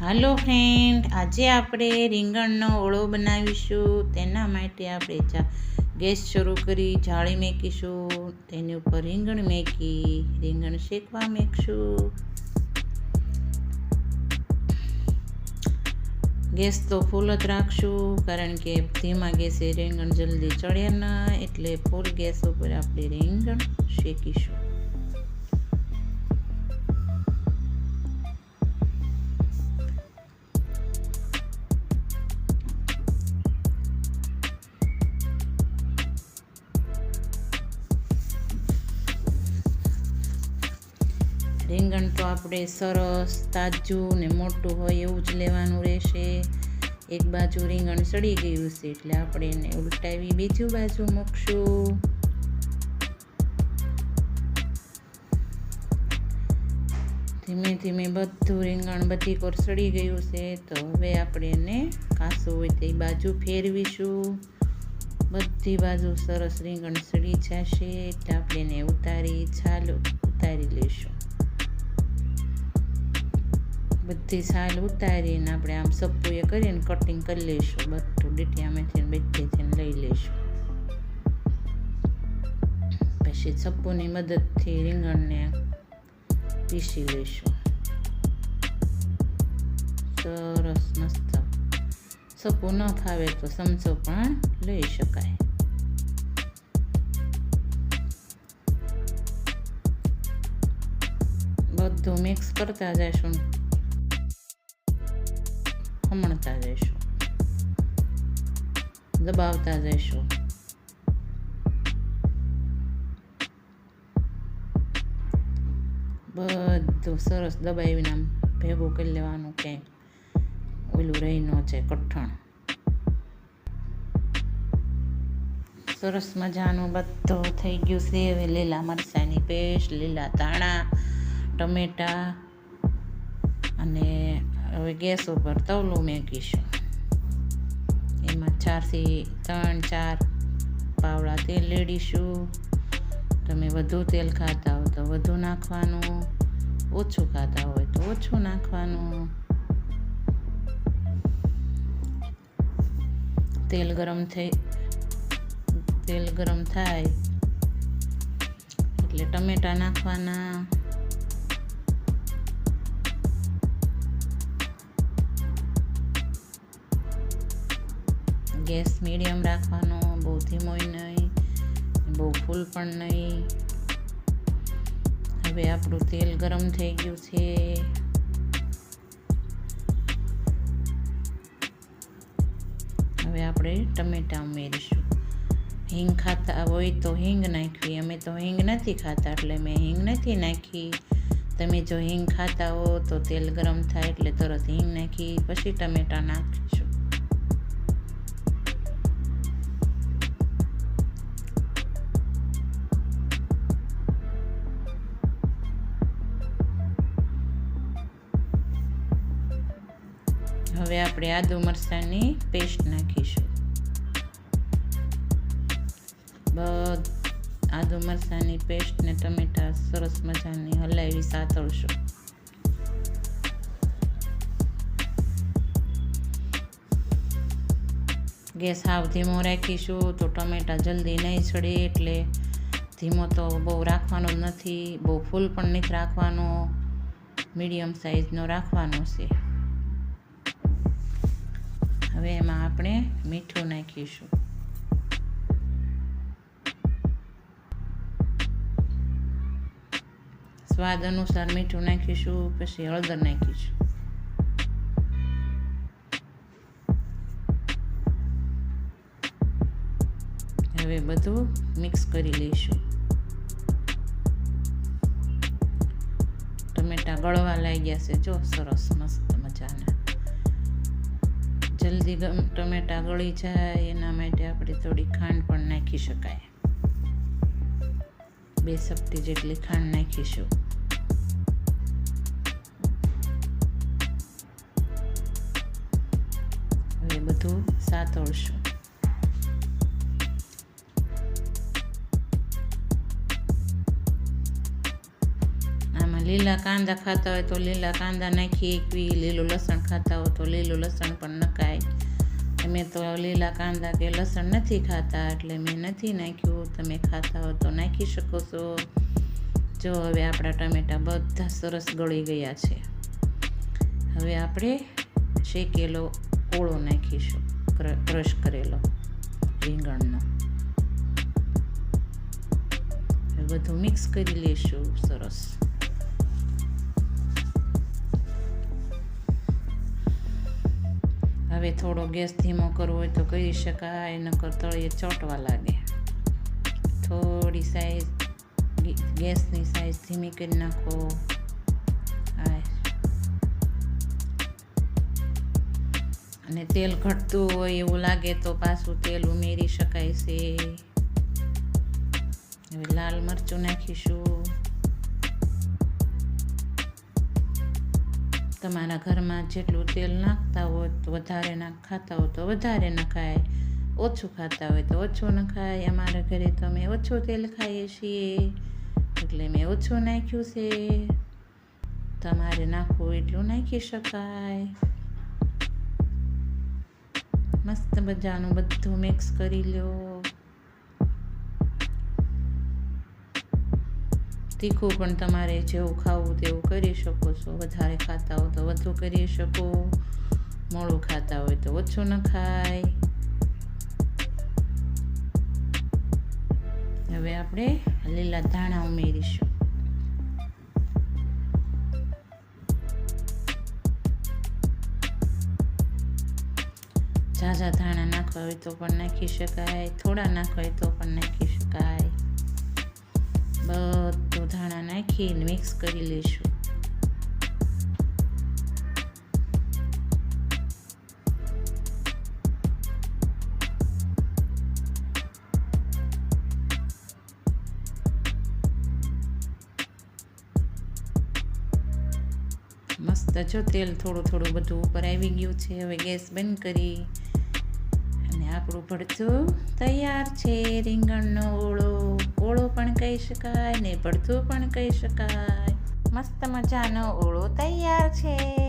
હાલો friend, આજે આપણે રીંગણનો ઓળો બનાવીશું. તેના માટે આપણે ચા ગેસ શરૂ કરી, જાળી મેકીશું, તેની ઉપર રીંગણ મેકી, રીંગણ શેકવા મેકશું. ગેસ તો ફૂલ જ રાખશું, કારણ કે ધીમા ગેસે રીંગણ જલ્દી ચડે ના, એટલે ફૂલ ગેસ ઉપર આપણે રીંગણ શેકીશું. રીંગણ તો આપણે સરસ, તાજું ને મોટું હોય એવું જ લેવાનું રહેશે. એક બાજુ રીંગણ સડી ગયું છે એટલે આપણે એને ઉલટાવી બીજું બાજુ મૂકશું. ધીમે ધીમે બધું રીંગણ બધી કોર સડી ગયું છે તો હવે આપણે એને કાસું હોય તે બાજુ ફેરવીશું. બધી બાજુ સરસ રીંગણ સડી જશે એટલે આપણે એને ઉતારી, છાલ બધી સાલ ઉતારીને આપણે આમ સપ્પુએ કરીને કટિંગ કરી લઈશું. બધું ડીટીયામાંથી બધેથી લઈ લઈશું. પછી સપ્પુની મદદથી રીંગણને પીસી લઈશું. સરસ મસ્ત. સપ્પુ ન ફાવે તો ચમચો પણ લઈ શકાય. બધું મિક્સ કરતા જઈશું. ખમણતા જઈશું દબાવતા જઈશું બધું સરસ દબાવીને આમ ભેગું કરી લેવાનું ક્યાંય. ઓલું રહી ન છે કઠણ. સરસ મજાનું બધું થઈ ગયું છે હવે લીલા મરચાંની પેસ્ટ, લીલા ધાણા, ટમેટા અને હવે ગેસ ઉપર તવલું મેકીશું. એમાં ચારથી ત્રણ, ચાર પાવડા તેલ રેડીશું. તમે વધુ તેલ ખાતા હો તો વધુ નાખવાનું, ઓછું ખાતા હોય તો ઓછું નાખવાનું. તેલ ગરમ થઈ, તેલ ગરમ થાય, એટલે ટમેટા નાખવાના. ગેસ મીડિયમ રાખવાનો, બહુ ધીમોય નહીં, બહુ ફૂલ પણ નહીં. હવે આપણું તેલ ગરમ થઈ ગયું છે. હવે આપણે ટમેટા ઉમેરીશું. હિંગ ખાતા હોય તો હિંગ નાખવી, અમે તો હિંગ નથી ખાતા, એટલે મેં હિંગ નથી નાખી. તમે જો હિંગ ખાતા હો તો તેલ ગરમ થાય એટલે તરત હિંગ નાખી, પછી ટમેટા નાખીશું. હવે આપણે આદુ મરચાંની પેસ્ટ નાખીશું. આદુ મરચાંની પેસ્ટ ને ટમેટા સરસ મજાની હલાવી સાતળશું. ગેસ હાવ ધીમો રાખીશું તો ટમેટા જલ્દી નહીં ચડે એટલે ધીમો તો બહુ રાખવાનો નથી, બહુ ફૂલ પણ નથી રાખવાનો, મીડિયમ સાઈઝનો રાખવાનો છે. હવે એમાં આપણે મીઠું નાખીશું. સ્વાદ અનુસાર મીઠું નાખીશું, પછી હળદર નાખીશું. હવે બધું મિક્સ કરી લઈશું. ટમેટા ગળવા લાગ્યા છે, જો સરસ મસ્ત મજાના. જલ્દી ટમેટા ગળી જાય, એના માટે આપણે થોડી ખાંડ પણ નાખી શકાય. બે સપટી જેટલી ખાંડ નાખીશું. હવે બધું સાતળશું. લીલા કાંદા ખાતા હોય તો લીલા કાંદા નાખી એકવી, લીલું લસણ ખાતા હોય તો લીલું લસણ પણ નખાય. અમે તો લીલા કાંદા કે લસણ નથી ખાતા, એટલે મેં નથી નાખ્યું. તમે ખાતા હો તો નાખી શકો છો. જો હવે આપણા ટમેટા બધા સરસ ગળી ગયા છે. હવે આપણે શેકેલો ઓળો નાખીશું ક્રશ કરેલો રીંગણનો. બધું મિક્સ કરી લેશું સરસ. હવે થોડો ગેસ ધીમો કરવો હોય તો કરી શકાય, નકર તળિયે ચોંટવા લાગે. થોડી સાઈઝ ગેસની સાઈઝ ધીમી કરી નાખો. અને તેલ ઘટતું હોય એવું લાગે તો પાછું તેલ ઉમેરી શકાય છે. હવે લાલ મરચું નાખીશું. તમારા ઘરમાં જેટલું તેલ નાખતા હોય તો વધારે નાખ ખાતા હોય તો વધારે નખાય ઓછું ખાતા હોય તો ઓછું નખાય અમારા ઘરે તો અમે ઓછું તેલ ખાઈએ છીએ. એટલે મેં ઓછું નાખ્યું છે. તમારે નાખવું એટલું નાખી શકાય. મસ્ત મજાનું બધું મિક્સ કરી લ્યો. તીખું પણ તમારે જેવું ખાવું તેવું કરી શકો છો. વધારે ખાતા હો તો વધુ કરી શકો. મોડું ખાતા હોય તો ઓછું ન ખાય. હવે આપણે લીલા ધાણા ઉમેરીશું. ઝાઝા ધાણા નાખવા હોય તો પણ નાખી શકાય. થોડા નાખવા હોય તો પણ નાખી શકાય. બધું ધાણા નાખીને મિક્સ કરી લઈશું. મસ્ત જો તેલ થોડું થોડું બધું ઉપર આવી ગયું છે. હવે ગેસ બંધ કરી અને આપણું ભડથું તૈયાર છે, રીંગણનો ઓળો. ઓળો પણ કહી શકાય, ને ભડથું પણ કહી શકાય. મસ્ત મજાનો ઓળો તૈયાર છે.